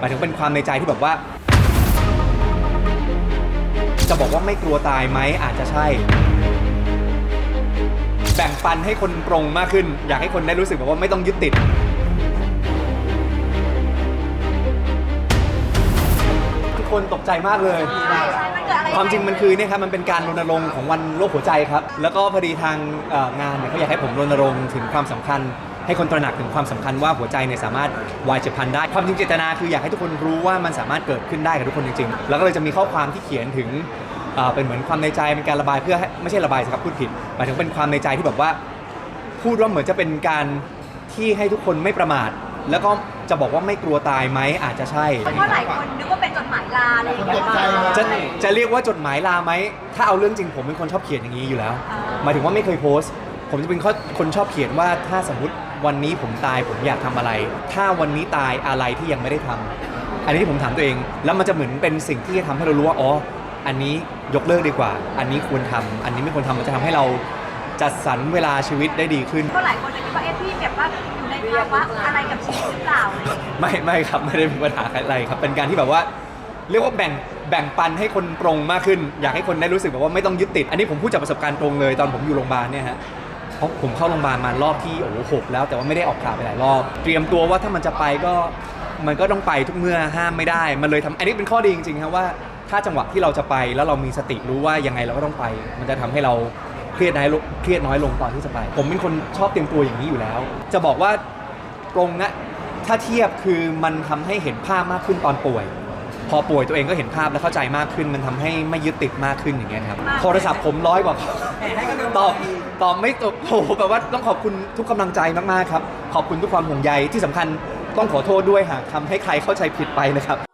หมายถึงเป็นความในใจที่แบบว่า จะบอกว่าไม่กลัวตายไหมอาจจะใช่ แบ่งปันให้คนปรงมากขึ้น อยากให้คนได้รู้สึกแบบว่าไม่ต้องยึดติด ทุกคนตกใจมากเลย ความจริงมันคือเนี่ยครับมันเป็นการรณรงค์ของวันโรคหัวใจครับ แล้วก็พอดีทางเอ่องานเนี่ยเขาอยากให้ผมรณรงค์ถึงความสำคัญ ให้คนตระหนักถึงความสำคัญว่าหัวใจเนี่ยสามารถวายเจ็บพลันได้ ความจริงเจตนาคืออยากให้ทุกคนรู้ว่ามันสามารถเกิดขึ้นได้กับทุกคนจริงๆ แล้วก็เลยจะมีข้อความที่เขียนถึงเอ่อเป็นเหมือนความในใจเป็นการระบายเพื่อให้ไม่ใช่ระบายสิครับพูดผิดหมายถึงเป็นความในใจที่แบบว่า พูดว่าเหมือนจะเป็นการที่ให้ทุกคนไม่ประมาท แล้วก็จะบอกว่าไม่กลัวตายไหมอาจจะใช่ เพราะหลายคนนึกว่าเป็นจดหมายลาอะไรอย่างเงี้ยตกใจเลยจะจะเรียกว่าจดหมายลาไหม ถ้าเอาเรื่องจริงผมเป็นคนชอบเขียนอย่างนี้อยู่แล้วหมายถึงว่าไม่เคยโพสต์ ผมจะเป็นคนชอบเขียนว่าถ้าสมมติ วันนี้ผมตายผมอยากทำอะไร ถ้าวันนี้ตายอะไรที่ยังไม่ได้ทำอันนี้ที่ผมถามตัวเอง แล้วมันจะเหมือนเป็นสิ่งที่จะทำให้เรารู้ว่าอ๋ออันนี้ยกเลิกดีกว่า อันนี้ควรทำอันนี้ไม่ควรทำมันจะทำให้เราจัดสรรเวลาชีวิตได้ดีขึ้นเพราะหลายคนจะคิดว่าเอ๊ะพี่แบบว่าอยู่ในภาวะอะไรกับชีวิตหรือเปล่าอะไรอย่างเงี้ยไม่ไม่ครับไม่ได้มีปัญหาอะไรครับ เป็นการที่แบบว่า เรียกว่าแบ่งแบ่งปันให้คนตรงมากขึ้น อยากให้คนได้รู้สึกแบบว่าไม่ต้องยึดติด อันนี้ผมพูดจากประสบการณ์ตรงเลยตอนผมอยู่โรงพยาบาลเนี่ยฮะ เพราะผมเข้าโรงพยาบาลมารอบที่โอ้โหหกแล้วแต่ว่าไม่ได้ออกข่าวไปหลายรอบ เตรียมตัวว่าถ้ามันจะไปก็มันก็ต้องไปทุกเมื่อห้ามไม่ได้ มันเลยทำอันนี้เป็นข้อดีจริงๆครับว่า ถ้าจังหวะที่เราจะไปแล้วเรามีสติรู้ว่ายังไงเราก็ต้องไป มันจะทำให้เราเครียดน้อยลงเครียดน้อยลงตอนที่จะไป ผมเป็นคนชอบเตรียมตัวอย่างนี้อยู่แล้ว จะบอกว่าตรงนะถ้าเทียบคือมันทำให้เห็นภาพมากขึ้นตอนป่วย พอป่วยตัวเองก็เห็นภาพและเข้าใจมากขึ้น มันทำให้ไม่ยึดติดมากขึ้นอย่างเงี้ยครับโทรศัพท์ผมร้อยกว่า ตอบตอบไม่ตอบโอ้โหแบบว่าต้องขอบคุณทุกกำลังใจมากๆครับ ขอบคุณทุกความห่วงใยที่สำคัญต้องขอโทษด้วยหากทำให้ใครเข้าใจผิดไปนะครับ